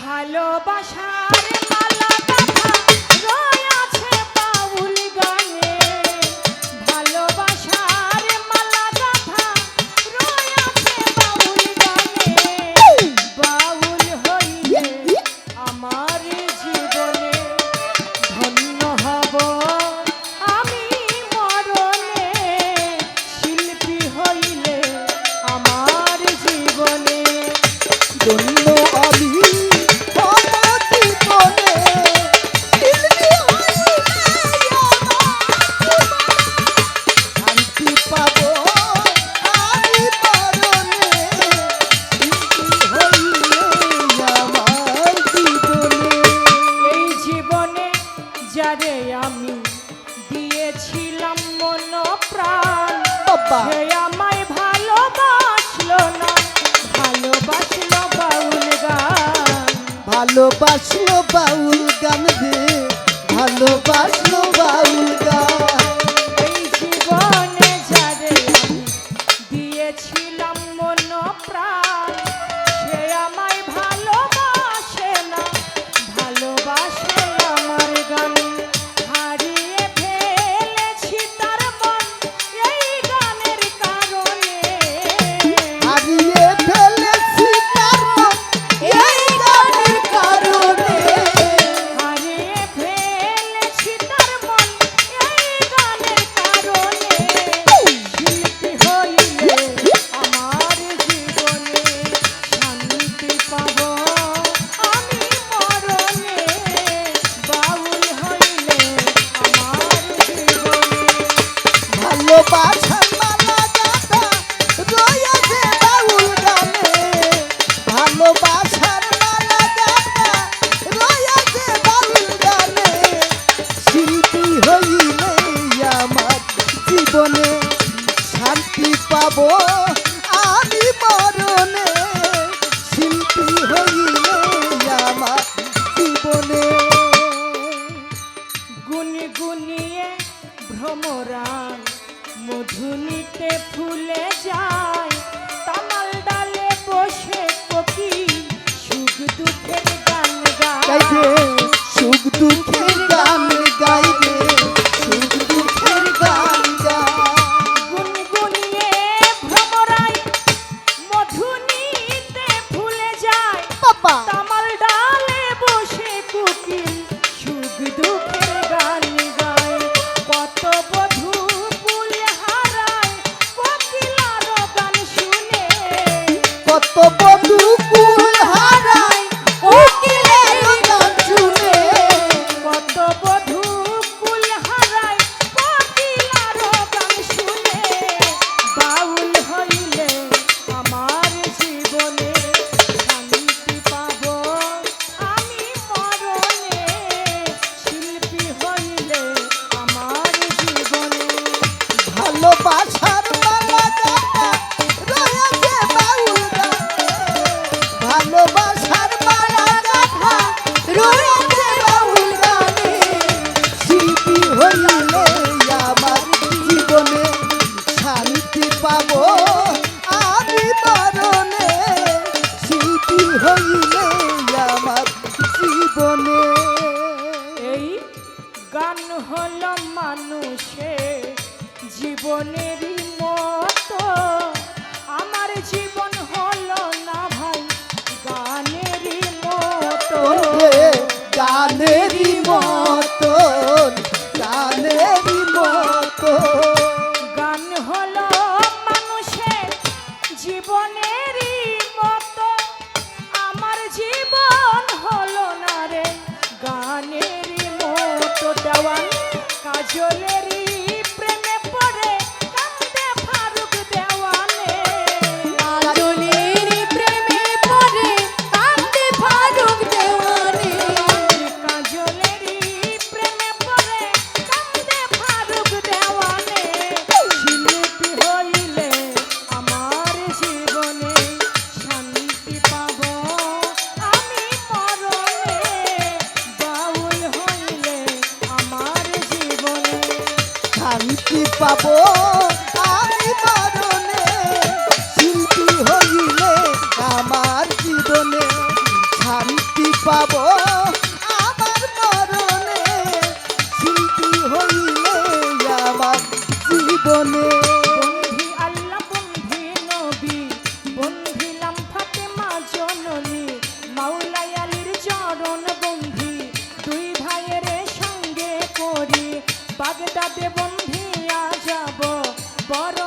ভালোবাসা মন প্রাণ হে আমায় ভালোবাসলো না ভালোবাসলো বাউল গান। ভালোবাসলো বাউল গান রে ভালোবাসলো বাউল গান। এই জীবনে দিয়েছিলাম মন প্রাণ মরণে শান্তি পাব আমি মরণে শিল্পী হইলে আমার জীবনে। গুনি গুনিয়ে ভ্রমরান মধুনিতে ফুলে যায় তামাল ডালে বসে কপি সুখ দুঃখের গান গায়। রে জীবনেরই মতো। আমার জীবন হলো না ভাই গানেরই মতো। গানেরই মতো গানেরই মতো। গান হলো মানুষের জীবনে papo বন্ধিয়া যাব বড়